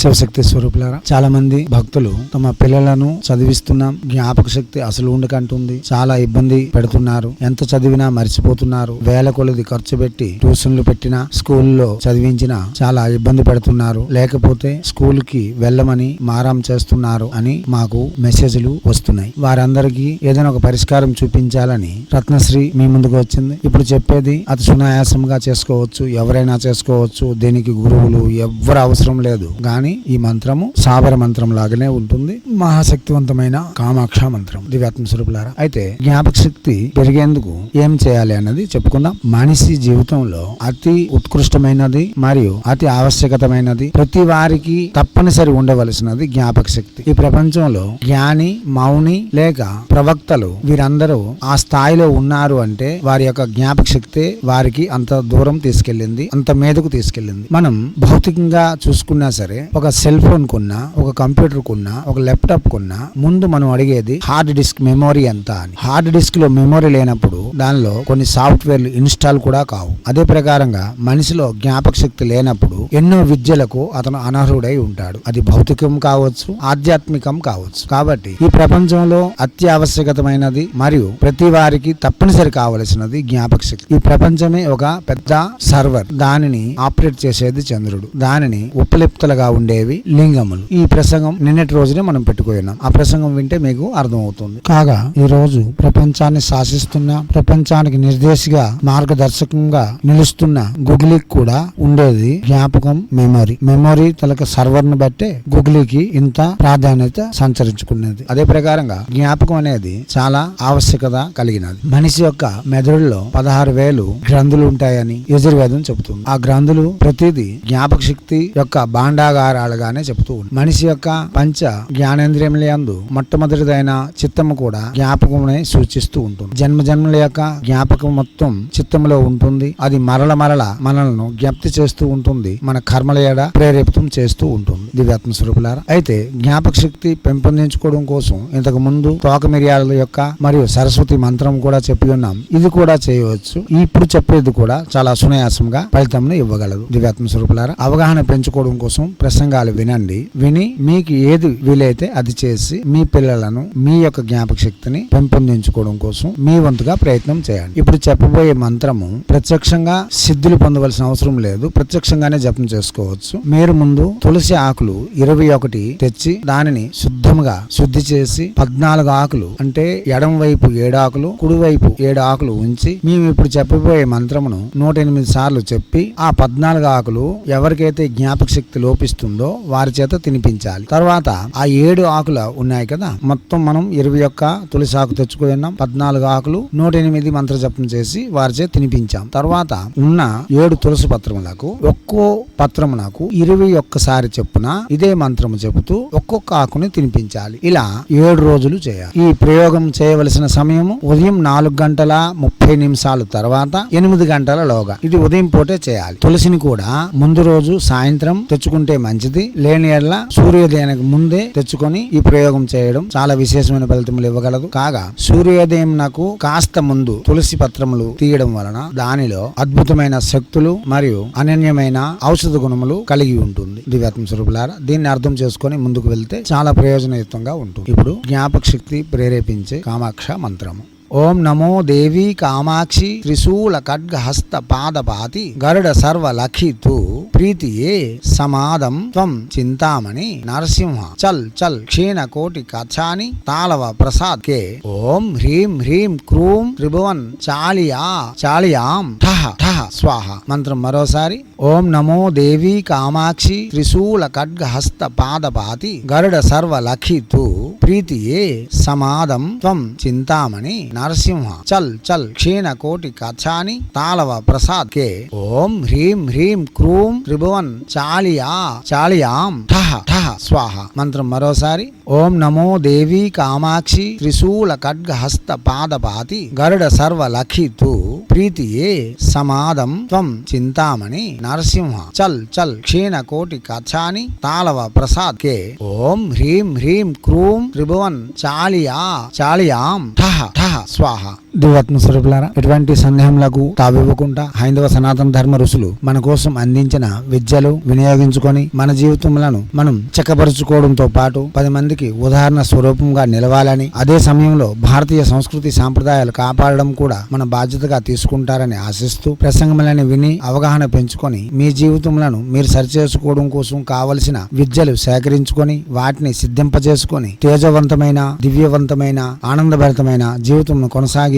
శివశక్తి స్వరూపులారా చాలా మంది భక్తులు తమ పిల్లలను చదివిస్తున్నాం జ్ఞాపక శక్తి అసలు ఉండకంటుంది. చాలా ఇబ్బంది పెడుతున్నారు. ఎంత చదివినా మర్చిపోతున్నారు. వేల కొలది ఖర్చు పెట్టి ట్యూషన్లు పెట్టినా స్కూల్లో చదివించినా చాలా ఇబ్బంది పెడుతున్నారు. లేకపోతే స్కూల్కి వెళ్ళమని మారం చేస్తున్నారు అని మాకు మెసేజ్లు వస్తున్నాయి. వారందరికీ ఏదైనా ఒక పరిష్కారం చూపించాలని రత్నశ్రీ మీ ముందుకు వచ్చింది. ఇప్పుడు చెప్పేది అతి సునాయాసంగా చేసుకోవచ్చు. ఎవరైనా చేసుకోవచ్చు. దీనికి గురువులు? ఎవ్వరు అవసరం లేదు. కానీ కానీ ఈ మంత్రము సాబర మంత్రం లాగానే ఉంటుంది. మహాశక్తివంతమైన కామాక్ష మంత్రం. దివ్యాత్మ స్వరూపులారా అయితే జ్ఞాపక శక్తి పెరిగేందుకు ఏం చేయాలి అన్నది చెప్పుకుందాం. మనిషి జీవితంలో అతి ఉత్కృష్టమైనది మరియు అతి ఆవశ్యకతమైనది ప్రతి వారికి తప్పనిసరి ఉండవలసినది జ్ఞాపక శక్తి. ఈ ప్రపంచంలో జ్ఞాని మౌని లేక ప్రవక్తలు వీరందరూ ఆ స్థాయిలో ఉన్నారు అంటే వారి యొక్క జ్ఞాపక శక్తి వారికి అంత దూరం తీసుకెళ్ళింది అంత మీదకు తీసుకెళ్ళింది. మనం భౌతికంగా చూసుకున్నా సరే ఒక సెల్ ఫోన్ కొన్నా ఒక కంప్యూటర్ కొన్నా ఒక ల్యాప్టాప్ కొన్నా ముందు మనం అడిగేది హార్డ్ డిస్క్ మెమొరీ ఎంత అని. హార్డ్ డిస్క్లో మెమొరీ లేనప్పుడు దానిలో కొన్ని సాఫ్ట్వేర్లు ఇన్స్టాల్ కూడా కావు. అదే ప్రకారంగా మనిషిలో జ్ఞాపక శక్తి లేనప్పుడు ఎన్నో విద్యలకు అతను అనర్హుడై ఉంటాడు. అది భౌతికం కావచ్చు ఆధ్యాత్మికం కావచ్చు. కాబట్టి ఈ ప్రపంచంలో అత్యావశ్యకతమైనది మరియు ప్రతి వారికి తప్పనిసరి కావలసినది జ్ఞాపక శక్తి. ఈ ప్రపంచమే ఒక పెద్ద సర్వర్. దానిని ఆపరేట్ చేసేది చంద్రుడు. దానిని ఉపలిప్తలుగా ఉండేవి లింగములు. ఈ ప్రసంగం నిన్నటి రోజునే మనం పెట్టుకున్నాం. ఆ ప్రసంగం వింటే మీకు అర్థమవుతుంది. కాగా ఈ రోజు ప్రపంచాన్ని శాసిస్తున్న ప్రపంచానికి నిర్దేశిగా మార్గదర్శకంగా నిలుస్తున్న గుగ్లీకి కూడా ఉండేది జ్ఞాపకం మెమరీ మెమరీ తలక సర్వర్ను బట్టే గుగ్లీకి ఇంత ప్రాధాన్యత సంచరించుకున్నది. అదే ప్రకారంగా జ్ఞాపకం అనేది చాలా ఆవశ్యకత కలిగినది. మనిషి యొక్క మెదడులో పదహారు వేలు గ్రంథులు ఉంటాయని యజుర్వేదం చెబుతుంది. ఆ గ్రంథులు ప్రతిదీ జ్ఞాపక శక్తి యొక్క భాండాగారాలుగానే చెబుతూ ఉంది. మనిషి యొక్క పంచ జ్ఞానేంద్రియములందు మొట్టమొదటిదైన చిత్తము కూడా జ్ఞాపకమునే సూచిస్తూ ఉంటుంది. జన్మ జన్మల యొక్క యొక్క జ్ఞాపకం మొత్తం చిత్తంలో ఉంటుంది. అది మరల మరల మనలను జ్ఞప్తి చేస్తూ ఉంటుంది. మన కర్మల ఏడ ప్రేరేపితం చేస్తూ ఉంటుంది. దివ్యాత్మ స్వరూపులారా అయితే జ్ఞాపక శక్తి పెంపొందించుకోవడం కోసం ఇంతకు ముందు తోక మిరియాల యొక్క మరియు సరస్వతి మంత్రం కూడా చెప్పి ఉన్నాం. ఇది కూడా చేయవచ్చు. ఇప్పుడు చెప్పేది కూడా చాలా సునాయాసంగా ఫలితం ఇవ్వగలదు. దివ్యాత్మ స్వరూపులారా అవగాహన పెంచుకోవడం కోసం ప్రసంగాలు వినండి. విని మీకు ఏది వీలైతే అది చేసి మీ పిల్లలను మీ యొక్క జ్ఞాపక శక్తిని పెంపొందించుకోవడం కోసం మీ వంతుగా ప్రయత్నం చేయండి ఇప్పుడు చెప్పబోయే మంత్రము ప్రత్యక్షంగా సిద్ధులు పొందవలసిన అవసరం లేదు. ప్రత్యక్షంగానే జపం చేసుకోవచ్చు. మీరు ముందు తులసి ఆకులు ఇరవై ఒకటి తెచ్చి దానిని శుద్ధముగా శుద్ధి చేసి పద్నాలుగు ఆకులు అంటే ఎడం వైపు ఏడు ఆకులు కుడి వైపు ఏడు ఆకులు ఉంచి మేము ఇప్పుడు చెప్పబోయే మంత్రమును నూట ఎనిమిది సార్లు చెప్పి ఆ పద్నాలుగు ఆకులు ఎవరికైతే జ్ఞాపక శక్తి లోపిస్తుందో వారి చేత తినిపించాలి. తర్వాత ఆ ఏడు ఆకులు ఉన్నాయి కదా మొత్తం మనం ఇరవై ఒక్క తులసి ఆకు తెచ్చుకున్నాం పద్నాలుగు ఆకులు నూట ఎనిమిది మంత్ర జపం చేసి వారిచే తినిపించాం. తర్వాత ఉన్న ఏడు తులసి పత్రములకు ఒక్కో పత్రమునకు ఇరవై ఒక్కసారి చెప్పున ఇదే మంత్రము చెబుతూ ఒక్కొక్క ఆకుని తినిపించాలి. ఇలా ఏడు రోజులు చేయాలి. ఈ ప్రయోగం చేయవలసిన సమయము ఉదయం నాలుగు గంటల ముప్పై నిమిషాల తర్వాత ఎనిమిది గంటల లోగా. ఇది ఉదయం పూటే చేయాలి. తులసిని కూడా ముందు రోజు సాయంత్రం తెచ్చుకుంటే మంచిది. లేని ఎడల సూర్యోదయానికి ముందే తెచ్చుకొని ఈ ప్రయోగం చేయడం చాలా విశేషమైన ఫలితములు ఇవ్వగలదు. కాగా సూర్యోదయం నాకు కాస్త ముందు తులసి పత్రములు తీయడం వలన దానిలో అద్భుతమైన శక్తులు మరియు అనన్యమైన ఔషధ గుణములు కలిగి ఉంటుంది. దివ్యాత్మ స్వరూపులారా దీన్ని అర్థం చేసుకొని ముందుకు వెళ్తే చాలా ప్రయోజనయుక్తంగా ఉంటుంది. ఇప్పుడు జ్ఞాపక శక్తి ప్రేరేపించే కామాక్ష మంత్రము. ఓం నమో దేవి కామాక్షి త్రిశూల ఖడ్గహస్త పాదపాతి గరుడ సర్వ లఖితు ప్రీతియే సమాదం త్వం చింతామణి నరసింహ చల్ చల్ క్షీణ కోటి కథాని తాళవ ప్రసాద్ కే ఓం హ్రీం హ్రీం క్రూం త్రిభువన్ చాలియా చాలియాం ఠహ ఠహ స్వాహ మంత్రం మరోసారి ఓం నమో దేవి కామాక్షి త్రిశూల ఖడ్గహస్త పాదపాతి గరుడ సర్వ లఖితు ప్రీతియే సమాదం త్వం చింతామణి నరసింహ. చల్ చల్ క్షీణ కోటి కచాని తాళవ ప్రసాద్ కే. ఓం హ్రీం హ్రీం క్రూం త్రిభువన్ చాలియా చాళియాం ఠహ ఠహ స్వాహ. మంత్రం మరోసారి. ఓం నమో దేవి కామాక్షి త్రిశూల ఖడ్గ హస్త పాదపాతి గరుడ సర్వ లఖితు. ప్రీతియే సమాదం త్వం చింతామణి నరసింహ. చల్ చల్ క్షీణ కోటి కథాని తాళవ ప్రసాద్ కే. ఓం హ్రీం హ్రీం క్రూం త్రిభువన్ చాలియా చాలియాం ఠహ ఠహ స్వాహ. దివత్మ స్వరూపులారా ఎటువంటి సందేహములకు తావివ్వకుండా హైందవ సనాతన ధర్మ ఋషులు మన కోసం అందించిన విద్యలు వినియోగించుకొని మన జీవితములను మనం చెక్కపరుచుకోవడంతో పాటు పది మందికి ఉదాహరణ స్వరూపంగా నిలవాలని అదే సమయంలో భారతీయ సంస్కృతి సాంప్రదాయాలు కాపాడడం కూడా మన బాధ్యతగా తీసుకుంటారని ఆశిస్తూ ప్రసంగములని విని అవగాహన పెంచుకొని మీ జీవితములను మీరు సరిచేసుకోవడం కోసం కావలసిన విద్యలు సేకరించుకొని వాటిని సిద్ధింపజేసుకొని తేజవంతమైన దివ్యవంతమైన ఆనందభరితమైన జీవితంను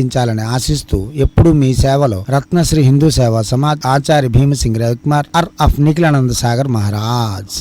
అందించాలని ఆశిస్తూ ఎప్పుడు మీ సేవలో రత్నశ్రీ హిందూ సేవ సమాజ్ ఆచార్య భీమసింగ్ రవికుమార్ ఆర్ అఫ్ నిఖిలానంద సాగర్ మహారాజ్.